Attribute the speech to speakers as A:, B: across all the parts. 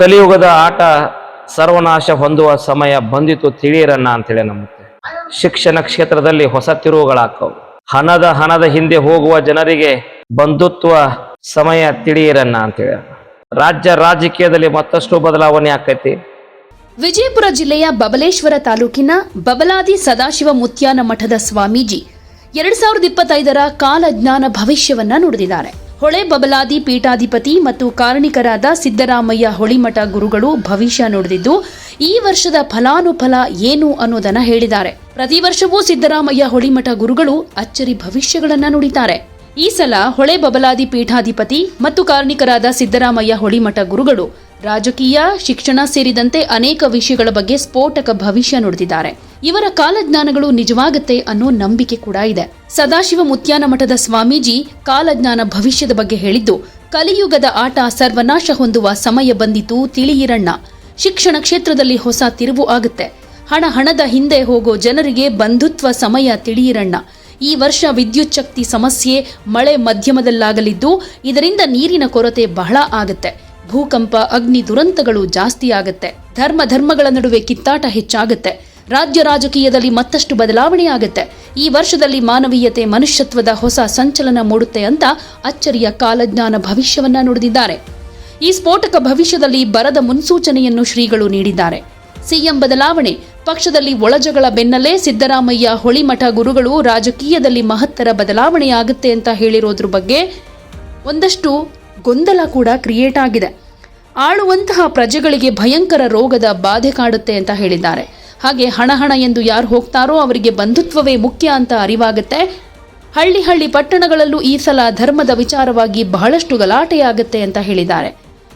A: ಕಲಿಯುಗದ ಆಟ ಸರ್ವನಾಶ ಹೊಂದುವ ಸಮಯ ಬಂದಿತು, ತಿಳಿಯಿರಣ್ಣ ಅಂತೇಳಿ ನಮ್ಮತ್ತೆ ಶಿಕ್ಷಣ ಕ್ಷೇತ್ರದಲ್ಲಿ ಹೊಸ ತಿರುವುಗಳಾಕವು ಹಣದ ಹಣದ ಹಿಂದೆ ಹೋಗುವ ಜನರಿಗೆ ಬಂಧುತ್ವ ಸಮಯ ತಿಳಿಯಿರಣ್ಣ ಅಂತೇಳಿ. ರಾಜ್ಯ ರಾಜಕೀಯದಲ್ಲಿ ಮತ್ತಷ್ಟು ಬದಲಾವಣೆ ಆಕೈತಿ.
B: ವಿಜಯಪುರ ಜಿಲ್ಲೆಯ ಬಬಲೇಶ್ವರ ತಾಲೂಕಿನ ಬಬಲಾದಿ ಸದಾಶಿವ ಮುತ್ಯಾನ ಮಠದ ಸ್ವಾಮೀಜಿ ಎರಡ್ ಸಾವಿರದ ಇಪ್ಪತ್ತೈದರ ಕಾಲಜ್ಞಾನ ಭವಿಷ್ಯವನ್ನ ನುಡಿದಿದ್ದಾರೆ. ಹೊಳೆ ಬಬಲಾದಿ ಪೀಠಾಧಿಪತಿ ಮತ್ತು ಕಾರಣಿಕರಾದ ಸಿದ್ದರಾಮಯ್ಯ ಹೊಳಿಮಠ ಗುರುಗಳು ಭವಿಷ್ಯ ನುಡಿದಿದ್ದು, ಈ ವರ್ಷದ ಫಲಾನುಫಲ ಏನು ಅನ್ನೋದನ್ನ ಹೇಳಿದ್ದಾರೆ. ಪ್ರತಿ ವರ್ಷವೂ ಸಿದ್ದರಾಮಯ್ಯ ಹೊಳಿಮಠ ಗುರುಗಳು ಅಚ್ಚರಿ ಭವಿಷ್ಯಗಳನ್ನ ನುಡಿತಾರೆ. ಈ ಸಲ ಹೊಳೆ ಬಬಲಾದಿ ಪೀಠಾಧಿಪತಿ ಮತ್ತು ಕಾರಣಿಕರಾದ ಸಿದ್ದರಾಮಯ್ಯ ಹೊಳಿಮಠ ಗುರುಗಳು ರಾಜಕೀಯ, ಶಿಕ್ಷಣ ಸೇರಿದಂತೆ ಅನೇಕ ವಿಷಯಗಳ ಬಗ್ಗೆ ಸ್ಫೋಟಕ ಭವಿಷ್ಯ ನುಡಿದಿದ್ದಾರೆ. ಇವರ ಕಾಲಜ್ಞಾನಗಳು ನಿಜವಾಗತ್ತೆ ಅನ್ನೋ ನಂಬಿಕೆ ಕೂಡ ಇದೆ. ಸದಾಶಿವ ಮುತ್ಯಾನ ಮಠದ ಸ್ವಾಮೀಜಿ ಕಾಲಜ್ಞಾನ ಭವಿಷ್ಯದ ಬಗ್ಗೆ ಹೇಳಿದ್ದು, ಕಲಿಯುಗದ ಆಟ ಸರ್ವನಾಶ ಹೊಂದುವ ಸಮಯ ಬಂದಿತು ತಿಳಿಯಿರಣ್ಣ. ಶಿಕ್ಷಣ ಕ್ಷೇತ್ರದಲ್ಲಿ ಹೊಸ ತಿರುವು ಆಗುತ್ತೆ. ಹಣ ಹಣದ ಹಿಂದೆ ಹೋಗೋ ಜನರಿಗೆ ಬಂಧುತ್ವ ಸಮಯ ತಿಳಿಯಿರಣ್ಣ. ಈ ವರ್ಷ ವಿದ್ಯುತ್ ಶಕ್ತಿ ಸಮಸ್ಯೆ ಮಳೆ ಮಧ್ಯಮದಲ್ಲಾಗಲಿದ್ದು, ಇದರಿಂದ ನೀರಿನ ಕೊರತೆ ಬಹಳ ಆಗುತ್ತೆ. ಭೂಕಂಪ, ಅಗ್ನಿ ದುರಂತಗಳು ಜಾಸ್ತಿ ಆಗುತ್ತೆ. ಧರ್ಮ ಧರ್ಮಗಳ ನಡುವೆ ಕಿತ್ತಾಟ ಹೆಚ್ಚಾಗತ್ತೆ. ರಾಜ್ಯ ರಾಜಕೀಯದಲ್ಲಿ ಮತ್ತಷ್ಟು ಬದಲಾವಣೆ ಆಗತ್ತೆ ಈ ವರ್ಷದಲ್ಲಿ ಮಾನವೀಯತೆ, ಮನುಷ್ಯತ್ವದ ಹೊಸ ಸಂಚಲನ ಮೂಡುತ್ತೆ ಅಂತ ಅಚ್ಚರಿಯ ಕಾಲಜ್ಞಾನ ಭವಿಷ್ಯವನ್ನ ನುಡಿದಿದ್ದಾರೆ. ಈ ಸ್ಫೋಟಕ ಭವಿಷ್ಯದಲ್ಲಿ ಬರದ ಮುನ್ಸೂಚನೆಯನ್ನು ಶ್ರೀಗಳು ನೀಡಿದ್ದಾರೆ. ಸಿಎಂ ಬದಲಾವಣೆ, ಪಕ್ಷದಲ್ಲಿ ಒಳಜಗಳ ಬೆನ್ನಲ್ಲೇ ಸಿದ್ದರಾಮಯ್ಯ ಹೊಳಿಮಠ ಗುರುಗಳು ರಾಜಕೀಯದಲ್ಲಿ ಮಹತ್ತರ ಬದಲಾವಣೆಯಾಗುತ್ತೆ ಅಂತ ಹೇಳಿರೋದ್ರ ಬಗ್ಗೆ ಒಂದಷ್ಟು ಗೊಂದಲ ಕೂಡ ಕ್ರಿಯೇಟ್ ಆಗಿದೆ. ಆಳುವಂತಹ ಪ್ರಜೆಗಳಿಗೆ ಭಯಂಕರ ರೋಗದ ಬಾಧೆ ಕಾಡುತ್ತೆ ಅಂತ ಹೇಳಿದ್ದಾರೆ. ಹಾಗೆ ಹಣ ಹಣ ಎಂದು ಯಾರು ಹೋಗ್ತಾರೋ ಅವರಿಗೆ ಬಂಧುತ್ವವೇ ಮುಖ್ಯ ಅಂತ ಅರಿವಾಗುತ್ತೆ. ಹಳ್ಳಿ ಹಳ್ಳಿ ಪಟ್ಟಣಗಳಲ್ಲೂ ಈ ಸಲ ಧರ್ಮದ ವಿಚಾರವಾಗಿ ಬಹಳಷ್ಟು ಗಲಾಟೆಯಾಗುತ್ತೆ ಅಂತ ಹೇಳಿದ್ದಾರೆ.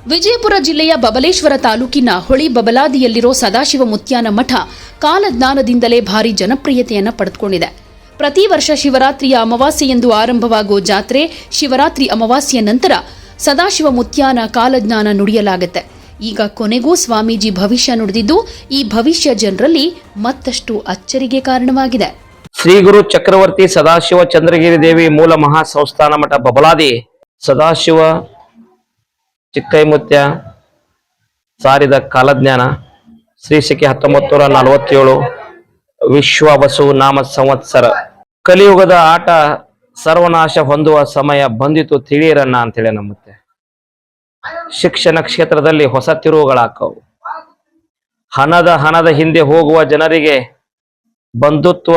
B: ವಿಜಯಪುರ ಜಿಲ್ಲೆಯ ಬಬಲೇಶ್ವರ ತಾಲೂಕಿನ ಹೊಳಿ ಬಬಲಾದಿಯಲ್ಲಿರೋ ಸದಾಶಿವ ಮುತ್ಯಾನ ಮಠ ಕಾಲಜ್ಞಾನದಿಂದಲೇ ಭಾರಿ ಜನಪ್ರಿಯತೆಯನ್ನು ಪಡೆದುಕೊಂಡಿದೆ. ಪ್ರತಿ ವರ್ಷ ಶಿವರಾತ್ರಿಯ ಅಮಾವಾಸ್ಯೆಯೆಂದು ಆರಂಭವಾಗುವ ಜಾತ್ರೆ ಶಿವರಾತ್ರಿ ಅಮಾವಾಸ್ಯೆಯ ನಂತರ ಸದಾಶಿವ ಮುತ್ಯಾನ ಕಾಲಜ್ಞಾನ ನುಡಿಯಲಾಗುತ್ತೆ. ಈಗ ಕೊನೆಗೂ ಸ್ವಾಮೀಜಿ ಭವಿಷ್ಯ ನುಡಿದಿದ್ದು, ಈ ಭವಿಷ್ಯ ಜನರಲ್ಲಿ ಮತ್ತಷ್ಟು ಅಚ್ಚರಿಗೆ ಕಾರಣವಾಗಿದೆ.
A: ಶ್ರೀ ಗುರು ಚಕ್ರವರ್ತಿ ಸದಾಶಿವ ಚಂದ್ರಗಿರಿ ದೇವಿ ಮೂಲ ಮಹಾ ಸಂಸ್ಥಾನ ಮಠ ಬಬಲಾದಿ, ಸದಾಶಿವ ಚಿಕ್ಕೈಮುತ್ಯ ಸಾರಿದ ಕಾಲಜ್ಞಾನ, ಶ್ರೀ ಸಿಕ್ಕಿ ಹತ್ತೊಂಬತ್ತು ನಲವತ್ತೇಳು ವಿಶ್ವ ಬಸು ನಾಮ ಸಂವತ್ಸರ. ಕಲಿಯುಗದ ಆಟ ಸರ್ವನಾಶ ಹೊಂದುವ ಸಮಯ ಬಂದಿತು ತಿಳಿಯರನ್ನ ಅಂತೇಳಿ ನಮ್ಮತ್ತೆ ಶಿಕ್ಷಣ ಕ್ಷೇತ್ರದಲ್ಲಿ ಹೊಸ ತಿರುವುಗಳಾಕವು. ಹಣದ ಹಣದ ಹಿಂದೆ ಹೋಗುವ ಜನರಿಗೆ ಬಂಧುತ್ವ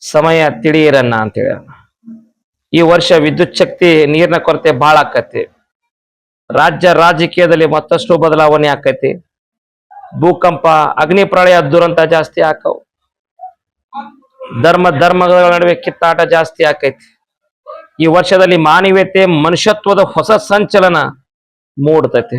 A: ಸಮಯ ತಿಳಿಯಿರಣ್ಣ ಅಂತೇಳಿ ಈ ವರ್ಷ ವಿದ್ಯುತ್ ಶಕ್ತಿ ನೀರಿನ ಕೊರತೆ ಬಹಳ ಆಕತಿ. ರಾಜ್ಯ ರಾಜಕೀಯದಲ್ಲಿ ಮತ್ತಷ್ಟು ಬದಲಾವಣೆ ಆಕೈತಿ. ಭೂಕಂಪ, ಅಗ್ನಿ ಪ್ರಳಯ ದುರಂತ ಜಾಸ್ತಿ ಆಕವು. ಧರ್ಮ ಧರ್ಮಗಳ ನಡುವೆ ಕಿತ್ತಾಟ ಜಾಸ್ತಿ ಆಕೈತಿ. ಈ ವರ್ಷದಲ್ಲಿ ಮಾನವೀಯತೆ ಮನುಷ್ಯತ್ವದ ಹೊಸ ಸಂಚಲನ ಮೂಡ್ತೈತಿ.